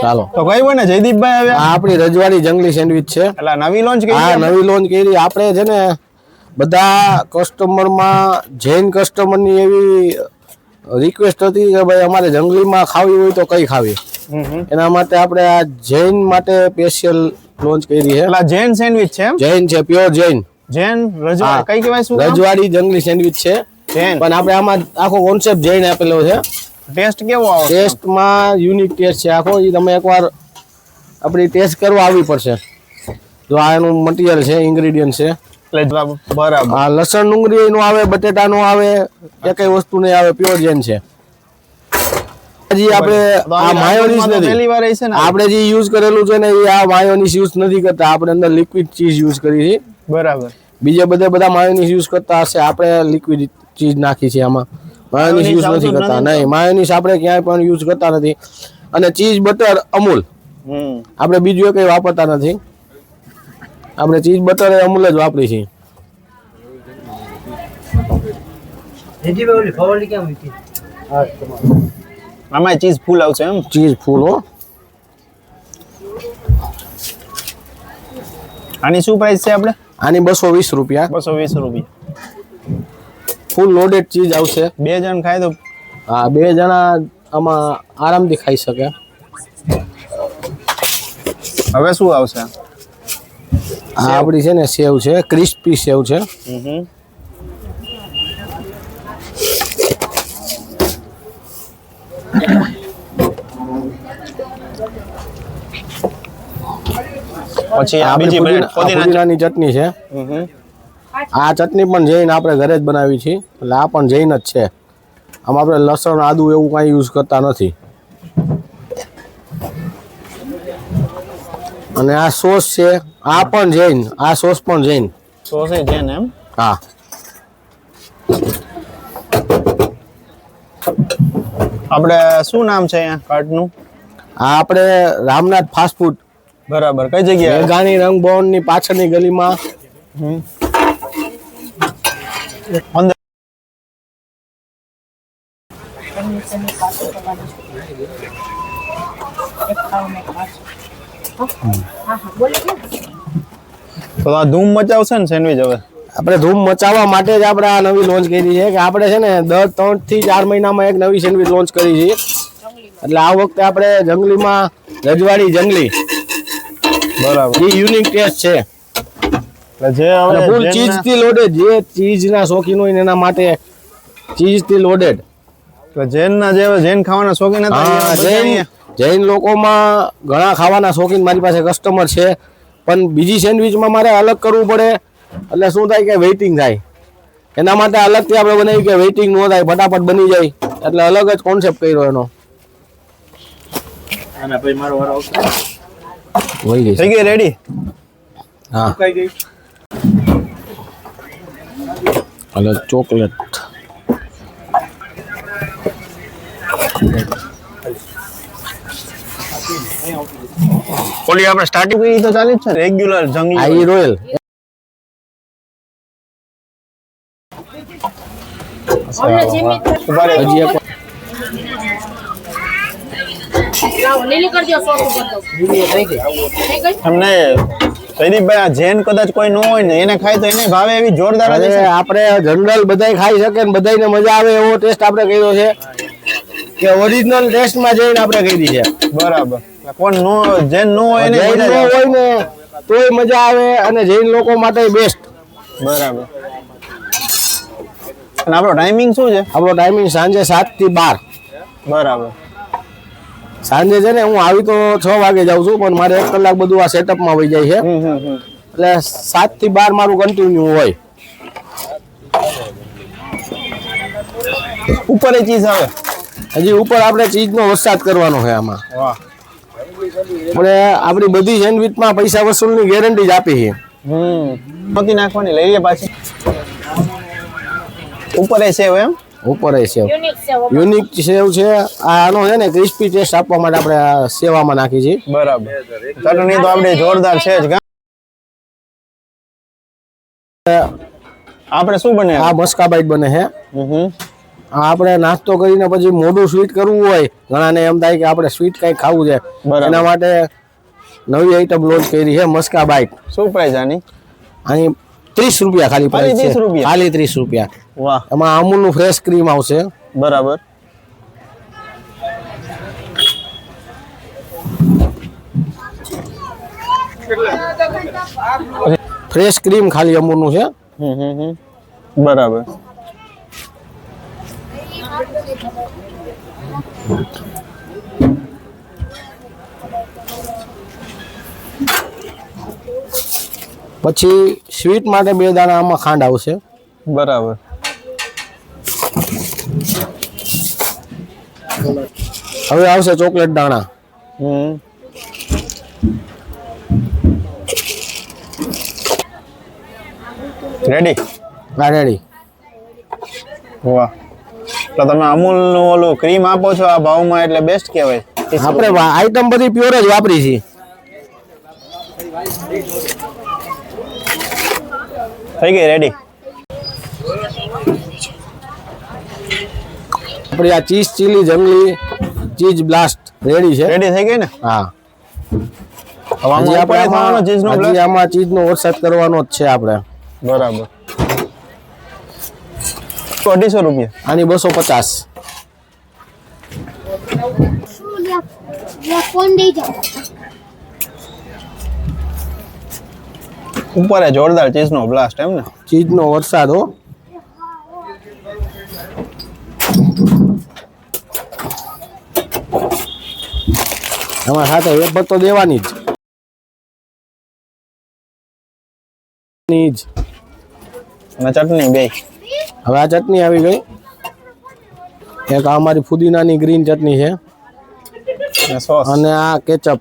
ચાલો. તો કઈ બને જયદીપભાઈ હવે આપણી રજવાડી જંગલી સેન્ડવિચ છે. એટલે નવી લોન્ચ કરી હા નવી લોન્ચ કરી. આપણે છે ને બધા કસ્ટમરમાં જૈન કસ્ટમરની એવી રિક્વેસ્ટ હતી કે ભાઈ અમારે જંગલીમાં ખાવી હોય તો કઈ ખાવી. એના માટે આપણે આ જૈન માટે સ્પેશિયલ લોન્ચ કરી છે. એટલે જૈન સેન્ડવિચ છે જૈન છે પ્યોર જૈન જૈન રજવાડી કઈ કહેવાય શું રજવાડી જંગલી સેન્ડવિચ છે. જૈન પણ આપણે આમાં આખો કોન્સેપ્ટ જૈન આપેલો છે. ટેસ્ટ કેવો આવશે ટેસ્ટમાં યુનિક ટેસ્ટ છે. આખો એ તમે એકવાર આપણી ટેસ્ટ કરવા આવવી પડશે. જો આ એનું મટીરિયલ છે ઇન્ગ્રેડિયન્ટ છે. એટલે બરાબર. આ લસણ ડુંગળી નું આવે બટેટા નું આવે કે કઈ વસ્તુ નહીં આવે પ્યોર જેન છે. હજી આપણે આ આવી માયોનીઝ નથી. પહેલી વાર હશે ને? આપણે જે યુઝ કરેલું છે ને એ આ માયોનીઝ યુઝ નથી કરતા. આપણે અંદર લિક્વિડ ચીઝ યુઝ કરી છે. બરાબર. બીજા બધા બધા માયોનીઝ યુઝ કરતા હશે. આપણે લિક્વિડ ચીઝ નાખી છે આમાં. માયોનીઝ યુઝ નથી કરતા. નહીં માયોનીઝ આપણે ક્યાંય પણ યુઝ કરતા નથી. અને ચીઝ બટર અમૂલ. આપણે બીજું કંઈ વાપરતા નથી. આપણે ચીઝ બટર એ અમૂલ જ વાપરી છીએ. આમાં ચીઝ ફૂલ આવશે એમ? ચીઝ ફૂલ હો. આની શું પ્રાઇસ છે આપણે? આની બસો વીસ રૂપિયા. બસો વીસ રૂપિયા. ફૂલ લોડેડ ચીજ આવશે. બે જણ ખાય તો હા બે જણા આમાં આરામથી ખાઈ શકે. હવે શું આવશે? હા આપણી છે ને સેવ છે ક્રિસ્પી સેવ છે. પછી આ બીજી પુદીનાની ચટણી છે. આ ચટણી પણ જૈન આપણે ઘરે જ બનાવી છે એટલે આ પણ જૈન જ છે. આમાં આપણે લસણ આદુ એવું કાંઈ યુઝ કરતા નથી. અને આ સોસ છે આ પણ જૈન આ સોસ પણ જૈન સોસ એ જૈન એમ? હા. આપણે શું નામ છે અહીંયા કાર્ટનું આ આપણે રામનાથ ફાસ્ટ ફૂડ બરાબર. કઈ જગ્યાએ? મેઘાણી રંગભવનની પાછળની ગલીમાં. અંદર તો આ ધૂમ મચાવશે ને સેન્ડવિચ હવે? આપણે ધૂમ મચાવવા માટે જ આપણે આ નવી લોન્ચ કરી છે કે આપણે છે ને દર ત્રણથી ચાર મહિનામાં એક નવી સેન્ડવિચ લોન્ચ કરી છે. એટલે આ વખતે આપણે જંગલીમાં રજવાડી જંગલી. બરાબર. એ યુનિક ટેસ્ટ છે. જે હવે ફૂલ ચીઝથી લોડેડ જે ચીઝ ના શોખીન હોય ને એના માટે ચીઝથી લોડેડ જૈન ના જે જેન ખાવાના શોખીન હતા જૈન જૈન લોકોમાં ઘણા ખાવાના શોખીન મારી પાસે કસ્ટમર છે પણ બીજી સેન્ડવિચમાં મારે અલગ કરવું પડે. એટલે શું થાય કે વેઇટિંગ થાય. એના માટે અલગથી આપણે બનાવી કે વેઇટિંગ ન થાય ફટાફટ બની જાય. એટલે અલગ જ કોન્સેપ્ટ કર્યો એનો. વહી ગઈ. છે. થઈ ગઈ રેડી હા. એટલે ચોકલેટ. ઓલી આપણે સ્ટાર્ટિંગ કરી તો ચાલી જ છે રેગ્યુલર જંગલી આઈ રોયલ હજી એક લીલી કરી દો સોસ ઉપર દો થઈ ગઈ? તમને જયદીપભાઈ આ જૈન કદાચ કોઈ ન હોય ને એને ખાય તો એને ભાવે એવી જોરદાર જ હશે. આપણે જનરલ બધાય ખાઈ શકે ને બધાયને મજા આવે એવો ટેસ્ટ આપણે કર્યો છે. કે ઓરિજિનલ ટેસ્ટમાં જઈને આપણે કરી છે. બરાબર. એટલે કોણ નો જૈન નો હોય એને જૈન મજા નો જ આવે. હોય ને તોય મજા આવે અને જૈન લોકો માટે બેસ્ટ બરાબર. અને આપણો ટાઈમિંગ શું છે? આપણો ટાઈમિંગ સાંજે સાતથી બાર. બરાબર. સાંજે છે ને હું આવી તો છ વાગે જાઉં છું પણ મારે એક કલાક બધું આ સેટઅપમાં વહી જાય છે. એટલે સાતથી બાર મારું કન્ટિન્યુ હોય. ઉપર એ ચીઝ આવે. હજી ઉપર આપણે ચીજનો વરસાદ કરવાનો છે આમાં. આપણે આપણી બધી સેન્ડવિચમાં પૈસા વસૂલની ગેરંટી જ આપી છે. નાખવાની લઈએ પાછી. ઉપર એ સેવ એમ? ઉપર સેવ. યુનિક છે યુનિક સેવ છે. આ આનો છે ને ક્રિસ્પી ટેસ્ટ આપવા માટે આપણે આ સેવામાં નાખી છે બરાબર. ચટણી તો આપણે જોરદાર છે જ આપણે શું બને? આ મસ્કા બાઈટ બને છે. આપણે નાસ્તો કરીને પછી મોઢું સ્વીટ કરવું હોય. ઘણાને એમ થાય કે આપણે સ્વીટ કઈ ખાવું છે. એના માટે નવી આઈટમ લોન્ચ કરી છે મસ્કા બાઈટ શું પ્રાઇસ આની? અહીં ત્રીસ રૂપિયા ખાલી ખાલી છે. 30 રૂપિયા? ખાલી ત્રીસ રૂપિયા. વાહ. એમાં અમૂલનું ફ્રેશ ક્રીમ આવશે. બરાબર. ફ્રેશ ક્રીમ ખાલી અમૂલનું છે. હમ હમ હમ. બરાબર. પછી સ્વીટ માટે બે દાણા આમાં ખાંડ આવશે. બરાબર. હવે આવશે ચોકલેટ દાણા. હમ. રેડી હા રેડી વાહ. તો તમે અમૂલનું ઓલું ક્રીમ આપો છો આ ભાવમાં એટલે બેસ્ટ કહેવાય. આપણે આઈટમ બધી પ્યોર જ વાપરી છે થઈ ગઈ રેડી આપણી આ ચીઝ ચીલી જંગલી ચીઝ બ્લાસ્ટ રેડી છે. રેડી થઈ ગઈ ને? હા. આપણે આમાં- ચીજનો વરસાદ કરવાનો જ છે આપણે. બરાબર. અઢીસો રૂપિયા. આની બસો પચાસ. ઉપર એ જોરદાર ચીઝનો બ્લાસ્ટ એમ ને? ચીઝનો વરસાદ હો. એમાં સાથે વેફર તો દેવાની જ. ની જ. અને ચટણી બે. હવે આ ચટણી આવી ગઈ. એક આ અમારી ફુદીનાની ગ્રીન ચટણી છે. અને સોસ. અને આ કેચઅપ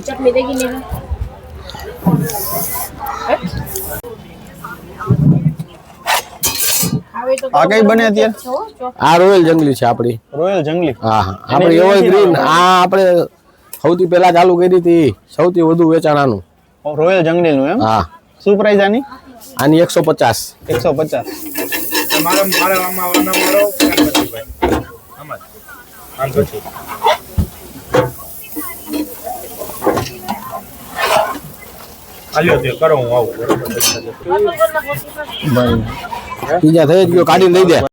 तीखी चटनी देगी नहीं આવે તો આ કઈ બને અત્યારે છો ચો આ રોયલ જંગલી છે આપણી રોયલ જંગલી હા હા આપણે એવર ગ્રીન આ આપણે સૌથી પહેલા ચાલુ કરી હતી સૌથી વધુ વેચાણાનું રોયલ જંગલી નું એમ હા શું પ્રાઇસ આની આની એકસો પચાસ એકસો પચાસ મારા મારા આમાં આના મારો હાલ્યો કરો હું આવું. બરાબર બીજા થઈ જ કાઢીને દઈ દે.